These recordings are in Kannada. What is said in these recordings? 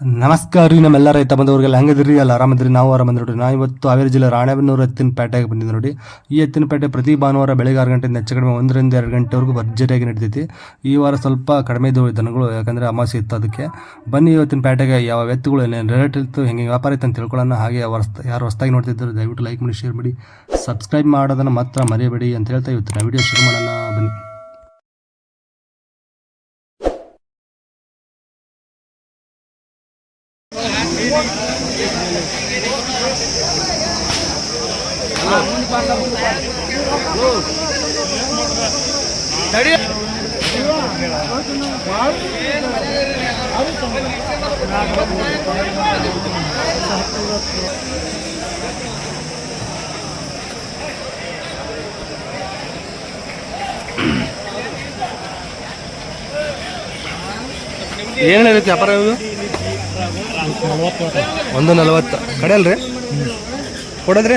ನಮಸ್ಕಾರ ರೀ ನಮ್ಮೆಲ್ಲ ರೈತ ಬಂದವರಿಗೆಲ್ಲ ಹೆಂಗದಿರಿ ಅಲ್ಲ ಆರಾಮದ್ರಿ ನಾವು ಆರಾಮದ್ರಿ ನೋಡಿ ನಾ ಇವತ್ತು ಹಾವೇರಿ ಜಿಲ್ಲೆ ರಾಣೆಬೆನ್ನೂರು ಎತ್ತಿನ ಪೇಟೆಗೆ ಬಂದಿದ್ದೆ ನೋಡಿ ಈ ಎತ್ತಿನ ಪೇಟೆ ಪ್ರತಿ ಭಾನುವಾರ ಬೆಳಗ್ಗೆ ಆರು ಗಂಟೆಯಿಂದ ಹೆಚ್ಚು ಕಡಿಮೆ ಒಂದರಿಂದ ಎರಡು ಗಂಟೆವರೆಗೂ ಭರ್ಜರಿಯಾಗಿ ನಡೀತೈತಿ. ಈ ವಾರ ಸ್ವಲ್ಪ ಕಡಿಮೆ ಇದ್ದವು ದನಗಳು. ಯಾಕಂದರೆ ಅಮಾಸೆ ಇತ್ತು ಅದಕ್ಕೆ. ಬನ್ನಿ ಇವತ್ತಿನ ಪೇಟೆಗೆ ಯಾವ ಎತ್ತುಗಳು ಏನೇನು ರೇಟ್ ಇತ್ತು ಹೆಂಗೆ ವ್ಯಾಪಾರ ಇತ್ತು ಅಂತ ತಿಳ್ಕೊಳ್ಳೋಣ. ಹಾಗೆ ಹೊಸ ಯಾರು ಹೊಸ್ದಾಗಿ ನೋಡ್ತಿದ್ದರು, ದಯವಿಟ್ಟು ಲೈಕ್ ಮಾಡಿ ಶೇರ್ ಮಾಡಿ ಸಬ್ಸ್ಕ್ರೈಬ್ ಮಾಡೋದನ್ನು ಮಾತ್ರ ಮರೆಯಬೇಡಿ ಅಂತ ಹೇಳ್ತಾ ಇವತ್ತಿನ ವಿಡಿಯೋ ಶುರು ಮಾಡೋಣ. ಬನ್ನಿ. ಏನು ಹೇಳುತ್ತೆ ವ್ಯಾಪಾರ ಇದು ಒಂದು ನಲವತ್ತು. ಕಡೆ ಅಲ್ರಿ? ಕೊಡೋದ್ರಿ?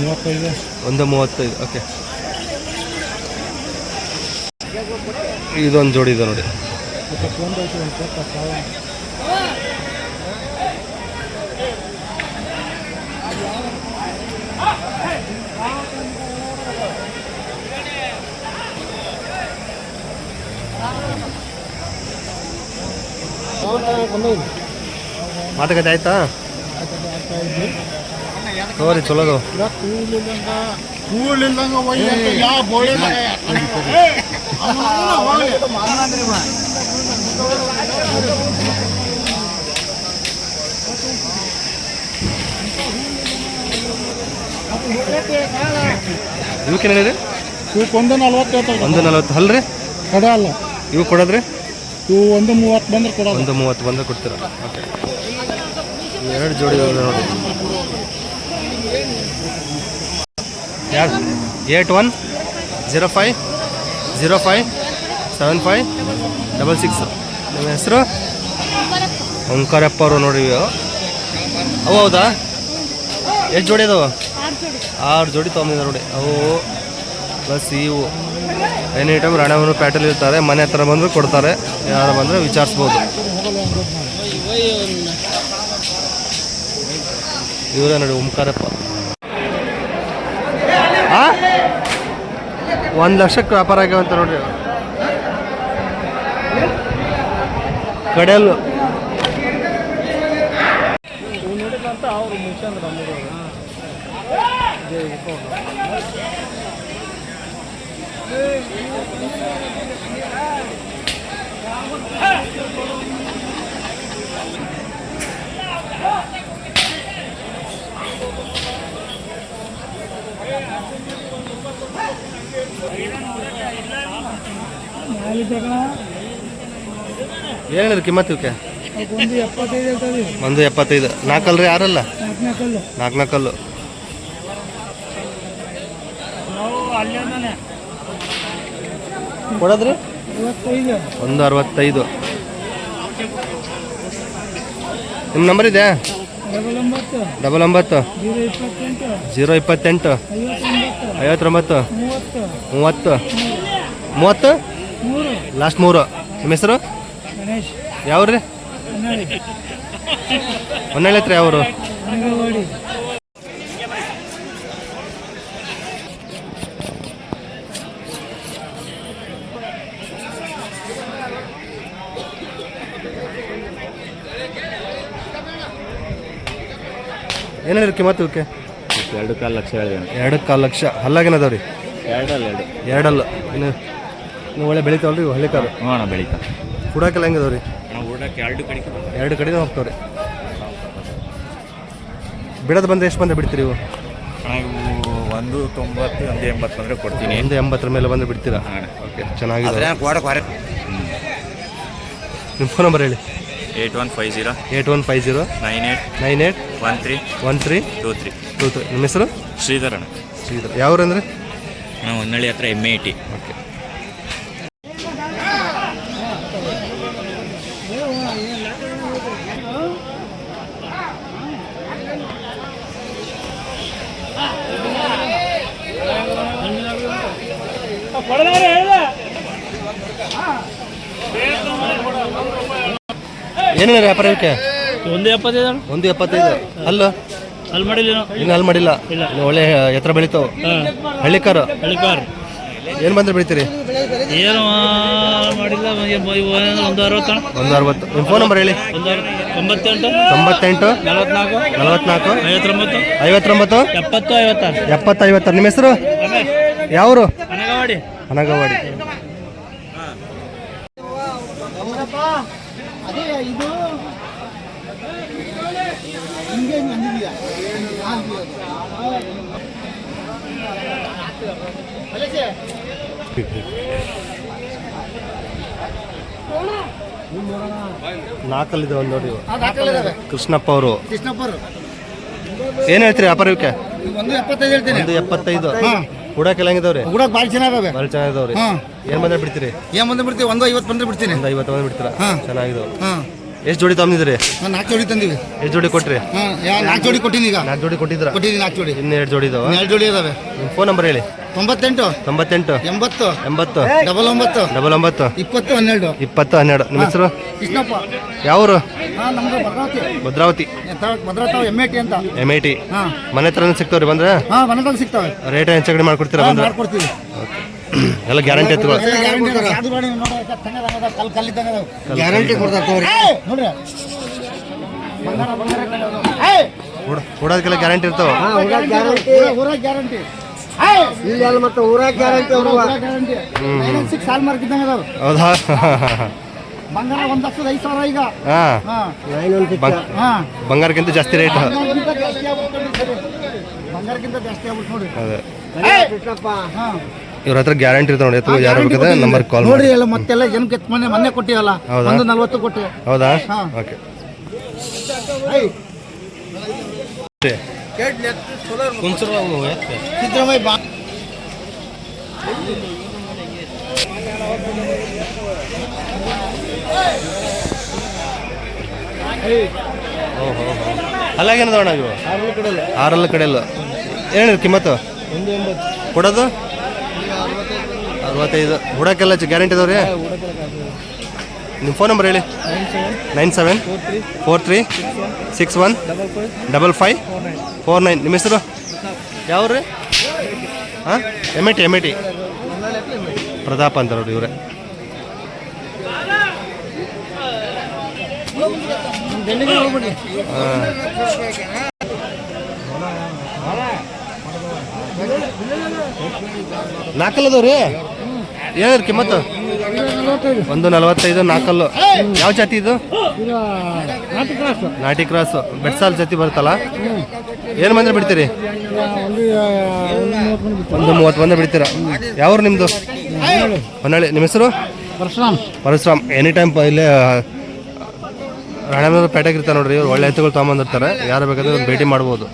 ಮೂವತ್ತೈದು. ಒಂದು ಮೂವತ್ತೈದು ಓಕೆ. ಇದೊಂದು ಜೋಡಿ ಇದೆ ನೋಡಿ ಇಪ್ಪತ್ತೊಂದು ಐತಿ ಒಂದು ಇಪ್ಪತ್ತು ಸಾವಿರ ಮಾತುಕತೆ ಆಯ್ತಾ? ತೋರಿ ಚಲೋದು. ಇವಕ್ಕೆ ಇವಕ್ಕೆ ಒಂದು ನಲ್ವತ್ತು ಒಂದು ನಲ್ವತ್ತು. ಅಲ್ರಿ? ಕಡೆ ಅಲ್ಲ. ಇವು ಕೊಡೋದ್ರಿ? ಇವು ಒಂದು ಮೂವತ್ತು ಬಂದ್ರೆ ಕೊಡೋದು. ಒಂದು ಮೂವತ್ತು ಬಂದರೆ ಕೊಡ್ತೀರ? ಓಕೆ ಎರಡು ಜೋಡಿ ನೋಡಿ. ಯಾರು? Eight one zero five zero five seven five double six. ನಿಮ್ಮ ಹೆಸರು? ಓಂಕಾರಪ್ಪ ಅವರು ನೋಡಿ ಅವು ಹೌದಾ? ಎಷ್ಟು ಜೋಡಿ ಅದಾವ? ಆರು ಜೋಡಿ ತೊಗೊಂಡಿದ್ದಾರೆ ನೋಡಿ. ಅವು ಪ್ಲಸ್ ಇವು ಎನಿ ಐಟಮ್ ರಾಣೆಬೆನ್ನೂರು ಪ್ಯಾಟಲ್ಲಿ ಇರ್ತಾರೆ, ಮನೆ ಹತ್ರ ಬಂದರೂ ಕೊಡ್ತಾರೆ. ಯಾರು ಬಂದರೆ ವಿಚಾರಿಸ್ಬೋದು. ಇವರೇ ನೋಡಿ ಓಂಕಾರಪ್ಪ. ಒಂದು ಲಕ್ಷಕ್ಕೆ ವ್ಯಾಪಾರ ಆಗ್ಯಾವಂತ ನೋಡ್ರಿ ಕಡೆಯಲ್ಲು. ಏನು ಹೇಳಿದ್ರು ಕಿಮ್ಮತ್ತು ಇವಕ್ಕೆ? ಒಂದು ಎಪ್ಪತ್ತೈದು ನಾಲ್ಕಲ್ ರೀ ಎಪ್ಪತ್ತೈದು. ನಾಲ್ಕಲ್ರಿ ಯಾರಲ್ಲ? ನಾಲ್ಕು ನಾಲ್ಕಲ್ಲು ಕೊಡೋದ್ರಿ? ಒಂದು ಅರವತ್ತೈದು. ನಿಮ್ಮ ನಂಬರ್ ಇದೆ ಡಬಲ್ ಒಂಬತ್ತು. ಜೀರೋ ಇಪ್ಪತ್ತೆಂಟು. ಐವತ್ತೊಂಬತ್ತು. ಮೂವತ್ತು. ಮೂವತ್ತು? ಲಾಸ್ಟ್ ಮೂರು. ನಿಮ್ಮ ಹೆಸರು? ಯಾವ್ರಿ ಹೊನ್ನಳ್ಳಿ ಹೊನ್ನಾಳಿ. ಹತ್ರ ಯಾವ್ರು? ಏನೇನು ಕಿಮ್ಮತ್ತು ಇವಕ್ಕೆ ಎರಡು ಕಾಲು ಲಕ್ಷ ಎರಡು ಕಾಲು ಲಕ್ಷ. ಹಲ್ಲಾಗೇನ ಅದಾವ್ರಿ ಎರಡಲ್ಲ ಎರಡು. ಎರಡಲ್ಲ. ಇನ್ನು ಇನ್ನು ಒಳ್ಳೆ ಬೆಳಿತಾವಲ್ರಿ ಇವು ಹಳ್ಳಿ ಕಾರು. ಹ್ಞೂ ಅಣ್ಣ ಬೆಳೀತಾ ಕುಡಾಕೆಲ್ಲ ಹೆಂಗೆ ಅದಾವ್ರಿ ನಾವು ಊಟಕ್ಕೆ ಎರಡು ಕಡೆ ಎರಡು ಕಡೆನೂ ಹೋಗ್ತಾವ್ರಿ. ಬಿಡೋದು ಬಂದ್ರೆ ಎಷ್ಟು ಬಂದ್ರೆ ಬಿಡ್ತೀರಿ ಇವು? ಅಣ್ಣ ಇವು ಒಂದು ತೊಂಬತ್ತು ಒಂದು ಎಂಬತ್ತು ಬಂದರೆ ಕೊಡ್ತೀನಿ. ಒಂದು ಎಂಬತ್ತರ ಮೇಲೆ ಬಂದು ಬಿಡ್ತೀರಾ? ಅಣ್ಣ. ಓಕೆ ಚೆನ್ನಾಗಿದೆ ನಿಮ್ಮ ಫೋನ್ ನಂಬರ್ ಹೇಳಿ. Eight one five zero. Eight one five zero. Nine eight nine eight one three. One three. Two three. Two three ನಿಮ್ಮ ಹೆಸರು? ಶ್ರೀಧರ್ ಅಣ್ಣ. ಶ್ರೀಧರ್. ಯಾವ್ರು ಅಂದರೆ? ನಾವು ಹೊನ್ನಳ್ಳಿ ಹತ್ರ ಎಂ ಐ ಟಿ ಓಕೆ. ಏನಿಲ್ಲ ವ್ಯಾಪಾರ ಒಂದು ಎಪ್ಪತ್ತೈದು ಒಂದು ಎಪ್ಪತ್ತೈದು. ಅಲ್ಲ ಅಲ್ಲಿ ಮಾಡಿಲ್ಲ ಇನ್ನು. ಅಲ್ಲಿ ಮಾಡಿಲ್ಲ? ಒಳ್ಳೆ ಎತ್ತರ ಬೆಳೀತಾವ. ಹಳ್ಳಿಕಾರ ಹಳ್ಳಿಕಾರ. ಏನು ಬಂದ್ರೆ ಬೆಳಿತೀರಿ? ಏನು ಮಾಡಿಲ್ಲ ಒಂದು ಅರವತ್ತು ಒಂದು ಅರವತ್ತು. ನಿಮ್ಮ ಫೋನ್ ನಂಬರ್ ಹೇಳಿ. ತೊಂಬತ್ತೆಂಟು. ತೊಂಬತ್ತೆಂಟು. ನಲವತ್ನಾಲ್ಕು. ನಲವತ್ನಾಲ್ಕು. ಐವತ್ತೊಂಬತ್ತು. ಐವತ್ತೊಂಬತ್ತು. ಎಪ್ಪತ್ತು ಐವತ್ತಾರು ಎಪ್ಪತ್ತು ಐವತ್ತಾರು ನಿಮ್ಮ ಹೆಸರು? ಯಾವರು? ಅನಗವಾಡಿ ನಾಕಲ್ಲಿದೆ ನಾಲ್ಕಲ್ಲಿದೆ ಒಂದು ನೋಡಿ ಇವು. ಕೃಷ್ಣಪ್ಪ ಅವರು. ಕೃಷ್ಣಪ್ಪರು ಏನು ಹೇಳ್ತೀರಿ ವ್ಯಾಪಾರ ಇವಕ್ಕೆ ಒಂದು ಎಪ್ಪತ್ತೈದು ಹೇಳ್ತೀನಿ. ಒಂದು ಎಪ್ಪತ್ತೈದು. ಹುಡಾಕೆಲ್ಲ ಹೆಂಗಿದಾವ್ರಿ? ಹುಡುಗ ಭಾಳ ಚೆನ್ನಾಗವೆ. ಭಾಳ ಚೆನ್ನಾಗಿದಾವ್ರಿ. ಹಾಂ. ಏನು ಬಂದ್ರೆ ಬಿಡ್ತೀರಿ? ಏನ್ ಬಂದು ಬಿಡ್ತೀವಿ? ಒಂದು ಐವತ್ತು ಬಂದ್ರೆ ಬಿಡ್ತೀನಿ. ಒಂದು ಐವತ್ತು ಬಂದ್ರೆ ಬಿಡ್ತೀರಾ? ಚೆನ್ನಾಗಿದಾವೆ. ಹಾಂ. ಎಷ್ಟು ಜೋಡಿ ತಗೊಂಡಿದ್ರಿ ನಾನು ನಾಲ್ಕು ಜೋಡಿ ತಂದಿವಿ. ಎಷ್ಟು ಜೋಡಿ ಕೊಟ್ರಿ? ಹಾಂ ನಾಲ್ಕು ಜೋಡಿ ಕೊಟ್ಟಿನಿ ಈಗ. ನಾಲ್ಕು ಜೋಡಿ ಕೊಟ್ಟಿದ್ರ ಕೊಟ್ಟಿದ್ದೀನಿ ನಾಲ್ಕು ಜೋಡಿ. ಇನ್ನು ಎರಡು ಜೋಡಿ ಇದಾವ? ಎರಡು ಜೋಡಿ ಇದಾವೆ. ನಿಮ್ಮ ಫೋನ್ ನಂಬರ್ ಹೇಳಿ. ತೊಂಬತ್ತೆಂಟು. ತೊಂಬತ್ತೆಂಟು. ಎಂಬತ್ತು. ಎಂಬತ್ತು. ಡಬಲ್ ಒಂಬತ್ತು. ಡಬಲ್ ಒಂಬತ್ತು. ಇಪ್ಪತ್ತು ಹನ್ನೆರಡು. ಇಪ್ಪತ್ತು ಹನ್ನೆರಡು. ನಿಮ್ಮ ಹೆಸರು? ಕೃಷ್ಣಪ್ಪ. ಯಾವರು? ನಮ್ದು Bhadravati. Bhadravati. Bhadravati M I T ಅಂತ. ಎಂ ಐ ಟಿ ಮನೆ ಹತ್ರನೇ ಸಿಗ್ತಾವ್ರಿ ಬಂದ್ರೆ? ಹಾಂ ಮನೆದಾಗ ಸಿಗ್ತವೆ ರೇಟ್ ಹೆಚ್ಚು ಕಡಿಮೆ ಮಾಡ್ಕೊಡ್ತೀರಾ ಬಂದ್ರೆ? ಮಾಡ್ಕೊಡ್ತೀವಿ. ಎಲ್ಲ ಗ್ಯಾರಂಟಿ ಎತ್ತುಗಳು ಗ್ಯಾರಂಟಿ ಕೊಡ್ತಾರೆ ನೋಡಿ. ಬಂಗಾರ ಬಂಗಾರ ಕೊಡೋದಕ್ಕೆಲ್ಲ ಗ್ಯಾರಂಟಿ ಇರ್ತಾವ. ಇಲ್ಲಿ ಮತ್ತೆ ಊರಾಗ ಗ್ಯಾರಂಟಿ ಅವ್ರು. ಗ್ಯಾರಂಟಿ ಸಿಕ್ಸ್ ಸಾಲ್ ಮಾರ್ಕ್ ಇದ್ದಂಗೆ ಅದಾವ ಹೌದಾ? ಬಂಗಾರ ಒಂದ್ ಲಕ್ಷದ ಐದು ಸಾವಿರ ಈಗ. ಬಂಗಾರಕ್ಕಿಂತ ಜಾಸ್ತಿ ರೇಟ್ ಬಂಗಾರಕ್ಕಿಂತ ಜಾಸ್ತಿ ಆಗ್ಬಿಟ್ಟು ನೋಡಿ ಸರಿ. ಬಂಗಾರಕ್ಕಿಂತ ಜಾಸ್ತಿ ಆಗ್ಬಿಟ್ಟು ನೋಡಿ. ಅದೇ. ಇವ್ರ ಹತ್ರ ಗ್ಯಾರಂಟಿ ಇರ್ತಾವ ನೋಡಿ ಅಥವಾ ಯಾರು ಬೇಕಾದ್ರೆ ನಂಬರ್ ಕಾಲ್ ನೋಡಿ ಮಾಡಿ. ಎಲ್ಲ ಮತ್ತೆಲ್ಲ ಜನಕ್ಕೆ ಮೊನ್ನೆ ಮೊನ್ನೆ ಕೊಟ್ಟಿವಲ್ಲ ಹೌದಾ? ಒಂದು ನಲ್ವತ್ತು ಕೊಟ್ಟು. ಹೌದಾ? ಹಾ. ಓಕೆ. ಸಿದ್ದರಾಮಯ್ಯ ಬಾ. ಅಲ್ಲಾಗೇನದ ಅಣ್ಣ ಇವು? ಆರಲ್ಲ ಕಡೆಯಲ್ಲ. ಏನಿದೆ ಕಿಮ್ಮತ್ತು? ಕೊಡೋದು? ಅರವತ್ತೈದು ಹುಡಕ್ಕೆಲ್ಲ ಗ್ಯಾರಂಟಿ ಇದಾವ್ರಿ? ನಿಮ್ಮ ಫೋನ್ ನಂಬರ್ ಹೇಳಿ. Nine seven four three six one double five four nine ನಿಮ್ಮ ಹೆಸರು? ಯಾವ್ರಿ? ಹಾಂ? M I T M I T Pratap ಅಂತ ನೋಡಿ ಇವರೇ ನಾಲ್ಕಲ್ಲದವ್ರಿ? ಏನಿದೆ ಕಿಮ್ಮತ್ತು ಒಂದು ನಲವತ್ತೈದು ನಾಲ್ಕಲ್ಲು. ಯಾವ ಜಾತಿ ಇದು? ನಾಟಿ ಕ್ರಾಸ್. ಬೆಟ್ಸಾಲ್ ಜಾತಿ ಬರುತ್ತಲ್ಲ? ಏನು ಬಂದ್ರೆ ಬಿಡ್ತೀರಿ? ಒಂದು ಮೂವತ್ತು ಬಂದ್ರೆ ಬಿಡ್ತೀರಾ. ಯಾವ್ರು ನಿಮ್ಮದು ಹೊನ್ನಾಳಿ. ನಿಮ್ಮ ಹೆಸರು? ಪರಶುರಾಮ್. ಪರಶುರಾಮ್. ಎನಿ ಟೈಮ್ ಇಲ್ಲೇ ರಾಣೇಬೆನ್ನೂರು ಪೇಟೆಗೆ ಇರ್ತಾರೆ ನೋಡ್ರಿ ಇವ್ರು. ಒಳ್ಳೆ ಎತ್ತುಗಳು ತೊಗೊಂಬಂದಿರ್ತಾರೆ. ಯಾರು ಬೇಕಾದ್ರೆ ಭೇಟಿ ಮಾಡ್ಬೋದು.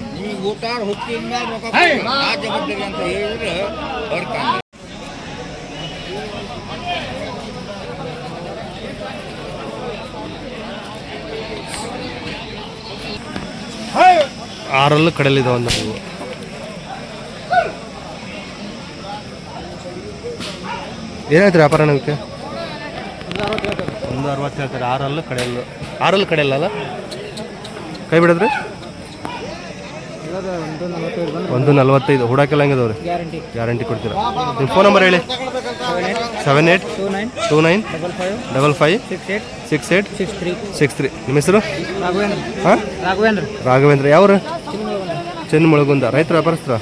ಆರಲ್ಲೂ ಕಡಲಿದ್ದಾವೆ ನಾವು ಏನಾಯ್ತು ವ್ಯಾಪಾರ ನಮಗೆ ಒಂದು ಅರವತ್ತು ಹೇಳ್ತಾರೆ? ಆರಲ್ಲೂ ಕಡೆಯಲ್ಲೂ. ಆರಲ್ಲೂ ಕಡೆಯಲ್ಲ ಕೈ ಬಿಡದ್ರಿ? ಒಂದು ನಲ್ವತ್ತೈದು ಹುಡಾಕೆಲ್ಲ ಹೆಂಗದವ್ರಿ? ಗ್ಯಾರಂಟಿ. ಕೊಡ್ತೀರಾ? ನಿಮ್ಮ ಫೋನ್ ನಂಬರ್ ಹೇಳಿ. Seven eight two nine double five six eight six three ನಿಮ್ಮ ಹೆಸರು? ಹಾಂ? ರಾಘವೇಂದ್ರ. ರಾಘವೇಂದ್ರ. ಯಾವ್ರು? ಚೆನ್ನ ಮುಳಗುಂದ ರೈತರ ವ್ಯಾಪಾರಸ್ತ್ರ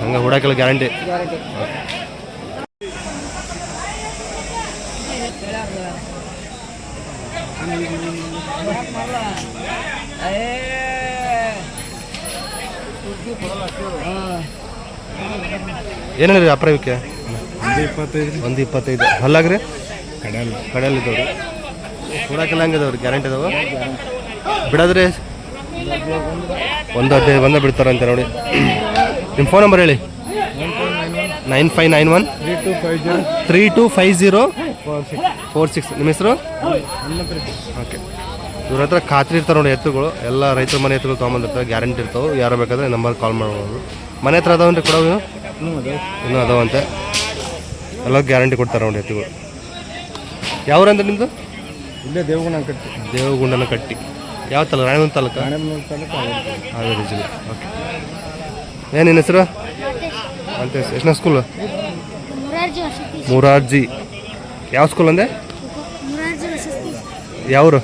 ಹಂಗೆ ಹುಡಾಕೆಲ್ಲ ಗ್ಯಾರಂಟಿ. ಏನೇನು ಒಂದು ಇವಕ್ಕೆ ಒಂದು ಇಪ್ಪತ್ತೈದು. ಹಲ್ಲಾಗ್ರಿ? ಕಡೆಯಲ್ಲಿ ಇದಾವ್ರಿ ಹಂಗೆ ಹಂಗಿದಾವ್ರಿ? ಗ್ಯಾರಂಟಿ ಇದಾವೆ? ಬಿಡೋದ್ರಿ? ಒಂದು ಹದಿನೈದು ಬಂದ ಬಿಡ್ತಾರಂತೆ ನೋಡಿ. ನಿಮ್ಮ ಫೋನ್ ನಂಬರ್ ಹೇಳಿ. Nine five nine one. Three two five zero. Four six. ನಿಮ್ಮ ಹೆಸರು. ಓಕೆ. ಇವ್ರ ಹತ್ರ ಖಾತ್ರಿ ಇರ್ತಾರೆ ನೋಡಿ ಎತ್ತುಗಳು. ಎಲ್ಲ ರೈತರ ಮನೆ ಎತ್ತುಗಳು ತೊಗೊಂಬಂದಿರ್ತಾರೆ ಗ್ಯಾರಂಟಿ ಇರ್ತಾವೆ. ಯಾರು ಬೇಕಾದ್ರೆ ನಂಬರ್ ಕಾಲ್ ಮಾಡ್ಬೋದು. ಮನೆ ಹತ್ರ ಅದಾವನ್ರಿ ಕೊಡೋವು ಇನ್ನೂ? ಅದಾವಂತೆ. ಎಲ್ಲ ಗ್ಯಾರಂಟಿ ಕೊಡ್ತಾರೆ ನೋಡಿ ಎತ್ತುಗಳು. ಯಾವ್ರಂದ್ರೆ ನಿಮ್ಮದು ಇಲ್ಲೇ ದೇವಗುಂಡನ ಕಟ್ಟಿ. ದೇವಗುಂಡನ ಕಟ್ಟಿ. ಯಾವ ತಾಲೂಕು? ರಾಯಬಂದ ತಾಲೂಕು. ಹಾವೇರಿ ಜಿಲ್ಲೆ. ಓಕೆ ಏನು ನಿನ್ನ ಹೆಸರು? ಅಂತ ಎಷ್ಟನೇ ಸ್ಕೂಲು ಮುರಾರ್ಜಿ ಯಾವ ಸ್ಕೂಲ್ ಅಂದೆ? ಮುರಾರ್ಜಿ ವಸತಿ. ಯಾವರು?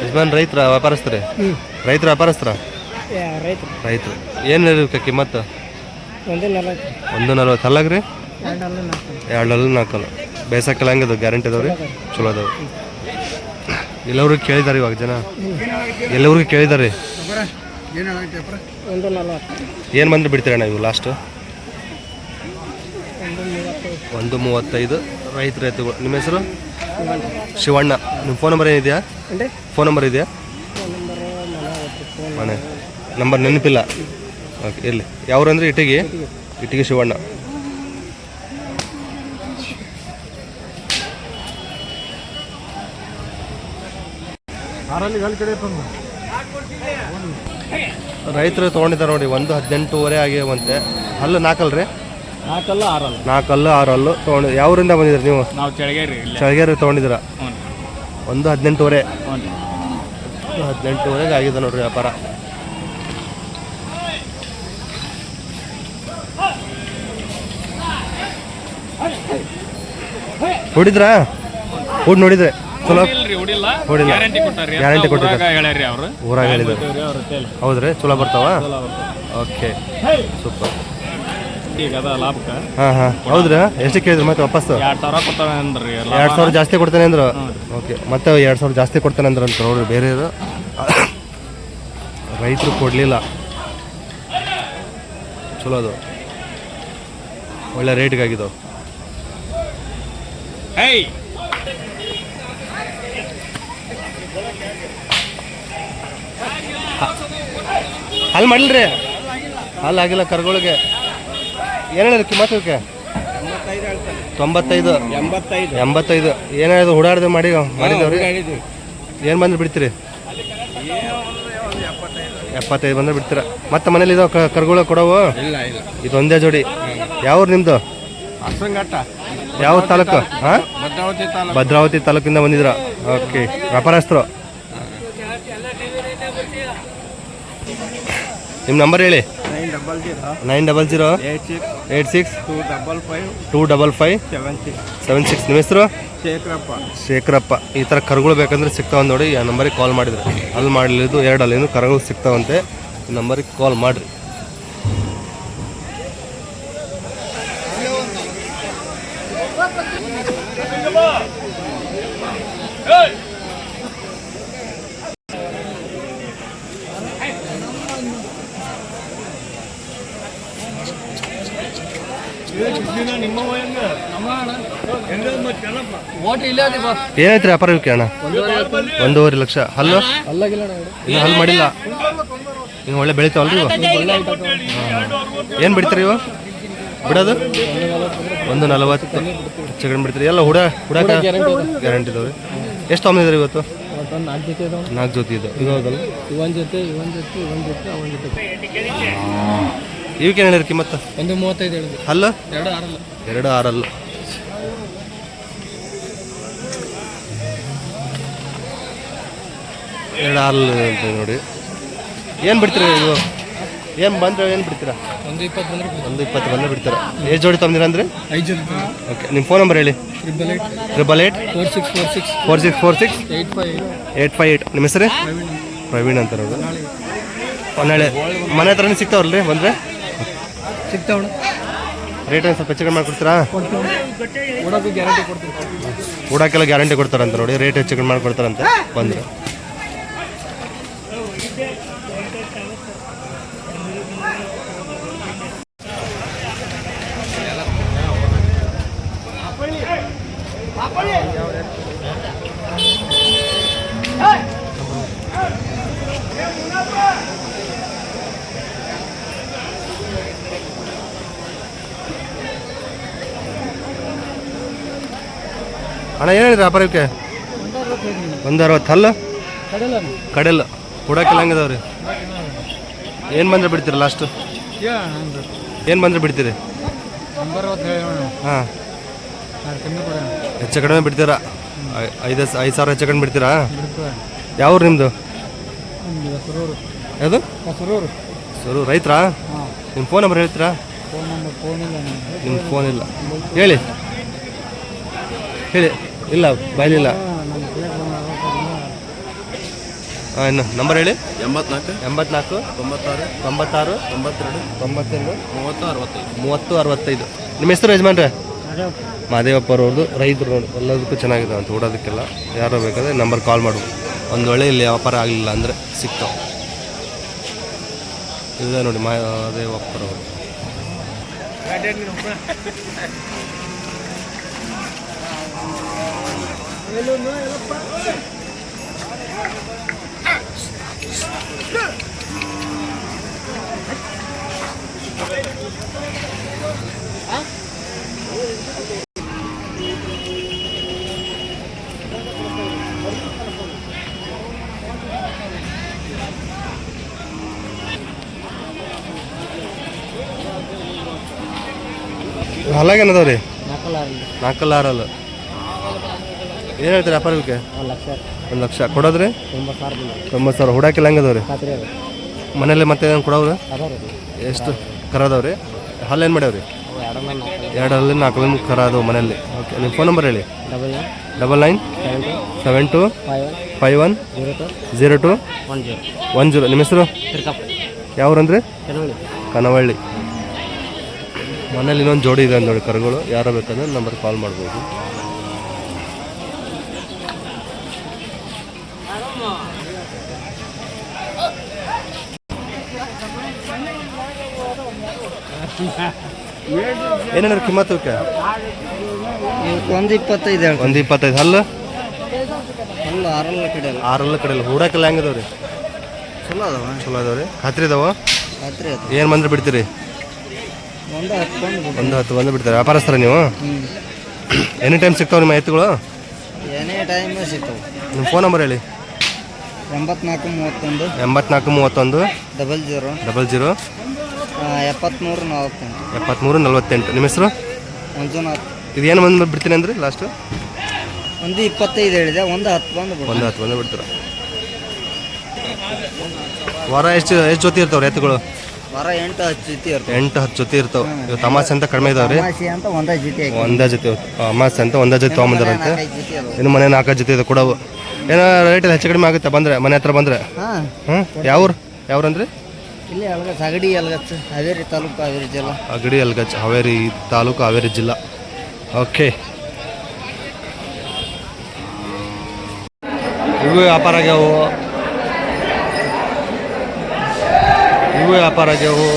ಯಜಮಾನ್ ರೈತರ ವ್ಯಾಪಾರಸ್ಥರೇ? ರೈತರ ವ್ಯಾಪಾರಸ್ಥರ? ರೈತರು. ರೈತರು. ಏನು ಇರಬೇಕು ಕಿಮ್ಮತ್ತು ಒಂದು ನಲವತ್ತು. ಒಂದು ನಲ್ವತ್ತು. ಅಲ್ಲಾಗ್ರಿ? ನಾಲ್ಕು. ಎರಡು ಅಲ್ಲ ನಾಲ್ಕಲ್ಲ ಬೇಸಾಕಲ್ಲ ಹೆಂಗದು ಗ್ಯಾರಂಟಿ ಅದಾವ್ರಿ? ಚಲೋ ಅದಾವ ಎಲ್ಲವ್ರಿಗೆ ಕೇಳಿದ್ದಾರೆ ಇವಾಗ ಜನ. ಎಲ್ಲವ್ರಿಗೆ ಕೇಳಿದ್ದಾರೆ. ಏನು ಬಂದ್ರೆ ಬಿಡ್ತೀರಣ್ಣ ಇವು ಲಾಸ್ಟು ಒಂದು ಮೂವತ್ತೈದು ರೈತ ರೈತಗಳು. ನಿಮ್ಮ ಹೆಸರು? ಶಿವಣ್ಣ. ನಿಮ್ಮ ಫೋನ್ ನಂಬರ್ ಏನಿದೆಯಾ? ಫೋನ್ ನಂಬರ್ ಇದೆಯಾ? ಮನೆ. ನಂಬರ್ ನೆನಪಿಲ್ಲ. ಓಕೆ ಇರಲಿ. ಯಾವ್ರು ಅಂದರೆ ಇಟ್ಟಿಗೆ? ಇಟ್ಟಿಗೆ ಶಿವಣ್ಣ ಆರಲ್ಲಿ ಅಲ್ಲಿ ಕಡೆ ತಂದು ರೈತರು ತೊಗೊಂಡಿದ್ದಾರೆ ನೋಡಿ ಒಂದು ಹದಿನೆಂಟೂವರೆ ಆಗಿರುವಂತೆ ಹಲ್ಲು ನಾಲ್ಕಲ್ರಿ ನಾಲ್ಕಲ್ಲ ಆರಲ್ಲ. ನಾಲ್ಕಲ್ಲು ಆರು ಹಲ್ಲು ತೊಗೊಂಡು ಯಾವರಿಂದ ಬಂದಿದ್ರಿ ನೀವು? ನಾವು ಚಳಗೇರಿ ತೊಗೊಂಡಿದ್ದೀರಾ? ಒಂದು ಹದಿನೆಂಟುವರೆ. ಹದಿನೆಂಟುವರೆಗೆ ಆಗಿದೆ ನೋಡ್ರಿ ವ್ಯಾಪಾರ. ಹೊಡಿದ್ರಾ? ಹೊಡ್ ನೋಡಿದ್ರೆ? ಚಲೋ ಹೊಡಿಲ್ಲ ಗ್ಯಾರಂಟಿ ಕೊಟ್ಟಿದ್ದಾರೆ ಊರಾಗ ತೇಲಿ ಹೌದ್ರಿ? ಚಲೋ ಬರ್ತಾವ? ಓಕೆ ಸೂಪರ್ ಹಾಂ ಹಾಂ. ಹೌದ್ರಾ? ಎಷ್ಟು ಕೇಳಿದ್ರಿ ಮತ್ತೆ ವಾಪಸ್ ಎರಡು ಸಾವಿರ ಜಾಸ್ತಿ ಕೊಡ್ತೇನೆ ಅಂದ್ರು? ಓಕೆ ಮತ್ತೆ ಎರಡು ಸಾವಿರ ಜಾಸ್ತಿ ಕೊಡ್ತೇನೆ ಅಂದ್ರೆ ಅಂತ ನೋಡ್ರಿ ಬೇರೆ ರೈತರು ಕೊಡಲಿಲ್ಲ. ಚಲೋ ಅದು. ಒಳ್ಳೆ ರೇಟ್ಗೆ ಅಲ್ಲಿ ಮಾಡಿಲ್ರಿ? ಅಲ್ಲಿ ಆಗಿಲ್ಲ ಕರ್ಗಳಿಗೆ. ಏನು ಹೇಳಿದ್ರಿ ಕಿಮ್ಮತ್ತು ಇವಕ್ಕೆ ತೊಂಬತ್ತೈದು. ಎಂಬತ್ತೈದು. ಎಂಬತ್ತೈದು ಏನಾದ್ರು ಮಾಡಿ ಮಾಡಿದವ್ರಿ ಏನು ಬಂದ್ರೆ ಬಿಡ್ತೀರಿ? ಎಪ್ಪತ್ತೈದು ಬಂದ್ರೆ ಬಿಡ್ತೀರ? ಮತ್ತೆ ಮನೇಲಿ ಇದಾವ ಕರ್ಗಳು ಕೊಡವು? ಇದೊಂದೇ ಜೋಡಿ. ಯಾವ ನಿಮ್ದು? ಅಸಂಘಟ್ಟ. ಯಾವ ತಾಲೂಕು? ಹಾಂ? ಭದ್ರಾವತಿ ತಾಲೂಕಿಂದ ಬಂದಿದ್ರ ಓಕೆ. ವ್ಯಾಪಾರಸ್ಥರು? ನಿಮ್ಮ ನಂಬರ್ ಹೇಳಿ. Nine double zero nine double zero eight six eight six two double five two double five seven six seven six ನಿಮ್ಮ ಹೆಸರು? ಶೇಖರಪ್ಪ. ಶೇಖರಪ್ಪ. ಈ ಥರ ಕರುಗಳು ಬೇಕಂದ್ರೆ ಸಿಗ್ತಾವೆ ನೋಡಿ. ಆ ನಂಬರಿಗೆ ಕಾಲ್ ಮಾಡಿದ್ರೆ. ಅಲ್ಲಿ ಮಾಡಲಿದ್ದು ಎರಡು ಅಲ್ಲಿಂದು ಕರುಗಳು ಸಿಗ್ತಾವಂತೆ. ಈ ನಂಬರಿಗೆ ಕಾಲ್ ಮಾಡಿರಿ. ಏನೈತ್ರಿ ವ್ಯಾಪಾರ ಅಣ್ಣ? ಒಂದೂವರೆ ಲಕ್ಷ. ಹಲ್ಲು? ಇನ್ನು ಹಲ್ಲು ಮಾಡಿಲ್ಲ. ನೀವು ಒಳ್ಳೆ ಬೆಳಿತಾವಲ್ರಿ ಇವು. ಏನು ಬಿಡ್ತೀರಿ ಇವ? ಬಿಡೋದು? ಒಂದು ನಲವತ್ತು. ಚಿಕನ್ ಬಿಡ್ತೀರಿ. ಎಲ್ಲ ಹುಡ ಹುಡಾಕ ಗ್ಯಾರಂಟಿ ಇದಾವೆ ಎಷ್ಟು ತೊಗೊಂಡಿದ್ರಿ ಇವತ್ತು? ನಾಲ್ಕು ಜೊತೆ ಇದು ಇವಾಗಲ್ಲ ಇವನ್ ಜೊತೆ ಇವನ್ ಜೊತೆ ಇವನ್ ಜೊತೆ ಅವನ್ ಜೊತೆ ಇವಕ್ಕೆ ಏನು ಹೇಳಿರಿ ಕಿಮ್ಮತ್ತು? ಒಂದು ಮೂವತ್ತೈದು ಅಲ್ಲ ಎರಡು ಆರಲ್ಲ. ಎರಡು ಆರಲ್ಲ. ಎರಡು ಆರಲ್ಲು ಅಂತ ನೋಡಿ. ಏನು ಬಿಡ್ತೀರಾ ಇದು? ಏನು ಬಂದ್ರೆ ಏನು ಬಿಡ್ತೀರಾ? ಒಂದು ಇಪ್ಪತ್ತು ಬಂದ್ರೆ ಒಂದು ಇಪ್ಪತ್ತು ಬಂದ್ರೆ ಬಿಡ್ತೀರಾ. ಏಜ್ ಜೋಡಿ ತಂದಿರಂದ್ರೆ ಅಂದರೆ? ಐದು ಓಕೆ ನಿಮ್ಮ ಫೋನ್ ನಂಬರ್ ಹೇಳಿ. Triple eight triple eight four six four six four six four six eight five eight five eight ನಿಮ್ಮ ಹೆಸರು? ಪ್ರವೀಣ್ ಅಂತ. ನೋಡು ಹೊನ್ನಾಳೆ ಮನೆ ಹತ್ರನೇ ಸಿಗ್ತಾವಲ್ರಿ ಬಂದರೆ? ಸಿಗ್ತಾವಣ ರೇಟ್ ಸ್ವಲ್ಪ ಹೆಚ್ಚು ಕಡಿಮೆ ಮಾಡ್ಕೊಡ್ತೀರಾ? ಓಡೋಕ್ಕೂ ಗ್ಯಾರಂಟಿ ಕೊಡ್ತೀವಿ ಗ್ಯಾರಂಟಿ ಕೊಡ್ತಾರಂತ ನೋಡಿ ರೇಟ್ ಹೆಚ್ಚು ಕಡಿಮೆ ಮಾಡ್ಕೊಡ್ತಾರಂತೆ ಬಂದರು. ಅಣ್ಣ ಏನು ವ್ಯಾಪಾರಕ್ಕೆ ಒಂದು ಅರವತ್ತು ಹಲ್ಲು? ಕಡೆಲ್ಲ ಕೊಡಕ್ಕೆಲ್ಲ ಹಂಗದವ್ರಿ? ಏನು ಬಂದ್ರೆ ಬಿಡ್ತೀರಿ ಲಾಸ್ಟು ಏನು ಬಂದ್ರೆ ಬಿಡ್ತೀರಿ? ಹಾಂ. ಹೆಚ್ಚು ಕಡಿಮೆ ಬಿಡ್ತೀರಾ? ಐದು ಐದು ಸಾವಿರ ಹೆಚ್ಚು ಕಡಿಮೆ ಬಿಡ್ತೀರಾ? ಯಾವ್ರು ನಿಮ್ಮದು ಯಾವುದು? ಸರು ರೈತರಾ? ನಿಮ್ಮ ಫೋನ್ ನಂಬರ್ ಹೇಳ್ತೀರಾ? ನಿಮ್ಮ ಫೋನ್ ಇಲ್ಲ. ಹೇಳಿ. ಹೇಳಿ. ಇಲ್ಲ ಬಯಲಿಲ್ಲ. ಹಾಂ ಇನ್ನು ನಂಬರ್ ಹೇಳಿ. ಎಂಬತ್ನಾಲ್ಕು. ಎಂಬತ್ನಾಲ್ಕು. ತೊಂಬತ್ತಾರು. ತೊಂಬತ್ತಾರು. ತೊಂಬತ್ತೆರಡು. ತೊಂಬತ್ತೆರಡು ಮೂವತ್ತು ಅರವತ್ತೈದು. ಮೂವತ್ತು ಅರವತ್ತೈದು. ನಿಮ್ಮ ಹೆಸರು ಯಜಮಾನ್ರೆ? ಮಾದೇವಪ್ಪ ಅವ್ರದ್ದು ರೈತರು ನೋಡಿ ಎಲ್ಲದಕ್ಕೂ ಚೆನ್ನಾಗಿದೆ ಅಂತ ಓಡೋದಕ್ಕೆಲ್ಲ. ಯಾರು ಬೇಕಾದ್ರೆ ನಂಬರ್ ಕಾಲ್ ಮಾಡು. ಒಂದು ವೇಳೆ ಇಲ್ಲಿ ವ್ಯಾಪಾರ ಆಗಲಿಲ್ಲ ಅಂದರೆ ಸಿಗ್ತಾವೆ ಇದೆ ನೋಡಿ ಮಾದೇವಪ್ಪರವರು ಹಲ್ಲಾಗೇನದಾವ ರೀ ನಾಲ್ಕಲ್ಲ ಆರಲ್ಲ ಏನು ಹೇಳ್ತೀರಿ ವ್ಯಾಪಾರಕ್ಕೆ? ಒಂದು ಲಕ್ಷ. ಒಂದು ಲಕ್ಷ. ಕೊಡೋದ್ರಿ? ತೊಂಬತ್ತು ಸಾವಿರ ತೊಂಬತ್ತು ಸಾವಿರ. ಹುಡಾಕಿಲ್ಲ ಹಂಗದವ್ರಿ? ಖಾತ್ರಿ ಅದು. ಮನೇಲಿ ಮತ್ತೆ ಏನು ಅದಾವ ಎಷ್ಟು? ಕರದವ್ರಿ? ಹಲ್ಲು ಹಾಲು ಏನು ಮಾಡ್ಯಾವ್ರಿ? ಎರಡು ಹಲ್ಲಿ ನಾಲ್ಕು ಹಲ್ಲಿ ಕರ ಅದು ಮನೇಲಿ ಓಕೆ ನಿಮ್ಮ ಫೋನ್ ನಂಬರ್ ಹೇಳಿ. Double nine. Double nine seven two five one zero two one zero. One zero. ನಿಮ್ಮ ಹೆಸರು? ಯಾವ್ರಂದ್ರೆ? ಕನವಳ್ಳಿ. ಮನೇಲಿ ಇನ್ನೊಂದು ಜೋಡಿ ಇದೆ ನೋಡಿ ಕರುಗಳು. ಯಾರೋ ಬೇಕಂದ್ರೆ ನಂಬರ್ ಕಾಲ್ ಮಾಡ್ಬೋದು. ಏನೇನಾದ್ರು ಕಿಮ್ಮತ್ತಕ್ಕೆ ಒಂದು ಇಪ್ಪತ್ತೈದು ಹೇಳಿ ಒಂದು ಇಪ್ಪತ್ತೈದು ಹಲ್ಲು ಅಲ್ಲ ಆರಲ್ಲ ಕಡೆ ಆರಲ್ಲ ಕಡೆ ಹೂಡಕ್ಕೆಲ್ಲ ಹೆಂಗದವ್ರಿ? ಚಲೋ ಅದಾವ. ಚಲೋ ಅದಾವ್ರಿ. ಖಾತ್ರಿ ಇದಾವ ಖಾತ್ರಿ ಅದು ಏನು ಬಂದ್ರೆ ಬಿಡ್ತೀರಿ? ಒಂದು ಹತ್ಕೊಂಡು ಒಂದು ಹತ್ತು ಬಂದು ಬಿಡ್ತಾರೆ? ವ್ಯಾಪಾರಸ್ಥರ ನೀವು? ಎನಿ ಟೈಮ್ ಸಿಗ್ತಾವೆ ನಿಮ್ಮ ಎತ್ತುಗಳು? ಎನಿ ಟೈಮ್ ಸಿಗ್ತಾವೆ. ನಿಮ್ಮ ಫೋನ್ ನಂಬರ್ ಹೇಳಿ. ಎಂಬತ್ನಾಲ್ಕು ಮೂವತ್ತೊಂದು. ಎಂಬತ್ನಾಲ್ಕು ಮೂವತ್ತೊಂದು. Double zero. Double zero. ಎಪ್ಪತ್ತ್ಮೂರು ನಲವತ್ತೆಂಟು. ಎಪ್ಪತ್ತ್ಮೂರು ನಲ್ವತ್ತೆಂಟು. ನಿಮ್ಮ ಹೆಸರು? ಮಂಜುನಾಥ್. ಇದು ಏನು ಬಂದು ಬಿಡ್ತೀನಿ ಅಂದ್ರೆ ಲಾಸ್ಟು ಒಂದು ಇಪ್ಪತ್ತೈದು ಹೇಳಿದೆ ಒಂದು ಹತ್ತು ಬಂದು. ಒಂದು ಹತ್ತು ಬಂದು ಬಿಡ್ತೀರ? ವಾರ ಎಷ್ಟು ಎಷ್ಟು ಜೊತೆ ಇರ್ತಾವ್ರಿ ಎತ್ತುಗಳು? ವಾರ ಎಂಟು ಹತ್ತು ಜೊತೆ ಇರ್ತವೆ. ಎಂಟು ಹತ್ತು ಜೊತೆ ಇರ್ತಾವೆ. ಇವು ತಮಾಸೆ ಅಂತ ಕಡಿಮೆ ಇದಾವ್ರಿ? ಅಮಾಸಿ ಅಂತ ಒಂದೇ ಜೊತೆ ಹಾಕಿ. ಒಂದೇ ಜೊತೆ ಅಮಾಸೆ ಅಂತ ಒಂದೇ ಜೊತೆ ತೊಗೊಂಬಂದಾರಂತೆ? ನಾಲ್ಕೈದು ಜೊತೆ ಅದಾವ ಇನ್ನು ಮನೆ ನಾಲ್ಕು ಜೊತೆ ಇದೆ ಕೊಡವು ಏನೋ ರೇಟ್ ಹೆಚ್ಚು ಕಡಿಮೆ ಆಗುತ್ತೆ ಬಂದರೆ ಮನೆ ಹತ್ರ ಬಂದರೆ. ಹಾಂ. ಹ್ಞೂ ಯಾವ ಯಾವ್ರಂದ್ರಿ ಇಲ್ಲಿ ಅಲ್ಗ ಅಗಡಿ ಅಲ್ಗಚ್ಚ ಹಾವೇರಿ ತಾಲೂಕು ಹಾವೇರಿ ಜಿಲ್ಲಾ. ಅಗಡಿ ಅಲ್ಗಚ್ ಹಾವೇರಿ ತಾಲೂಕು ಹಾವೇರಿ ಜಿಲ್ಲಾ. ಓಕೆ ಇವು ವ್ಯಾಪಾರ ಆಗ್ಯಾವು. ಇವು ವ್ಯಾಪಾರ ಆಗ್ಯಾವು.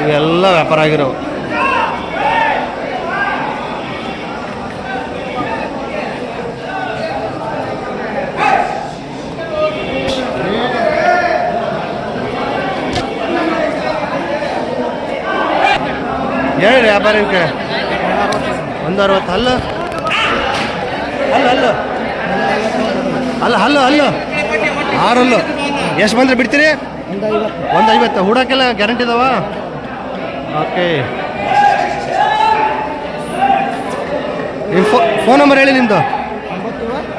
ಇವೆಲ್ಲ ವ್ಯಾಪಾರ ಆಗಿರೋವು. ಹೇಳಿ ವ್ಯಾಪಾರಕ್ಕೆ ಒಂದು ಅರವತ್ತು ಹಲ್ಲು. ಅಲ್ಲ ಅಲ್ಲ ಅಲ್ಲ ಹಲ್ಲು ಹಲ್ಲು. ಆರಲ್ಲು. ಎಷ್ಟು ಬಂದರೆ ಬಿಡ್ತೀರಿ? ಒಂದು ಐವತ್ತು ಹುಡಕೆಲ್ಲ ಗ್ಯಾರಂಟಿ ಇದಾವ? ಓಕೆ. ನಿಮ್ಮ ಫೋ, ಫೋನ್ ನಂಬರ್ ಹೇಳಿ ನಿಮ್ಮದು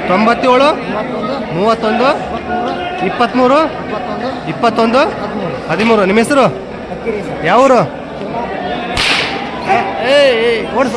ತೊಂಬತ್ತೇಳು, ಮೂವತ್ತೊಂದು ಇಪ್ಪತ್ತ್ಮೂರು ಇಪ್ಪತ್ತೊಂದು, ಹದಿಮೂರು. ನಿಮ್ಮ ಹೆಸರು? ಯಾವೂರು ஏய் ஓடு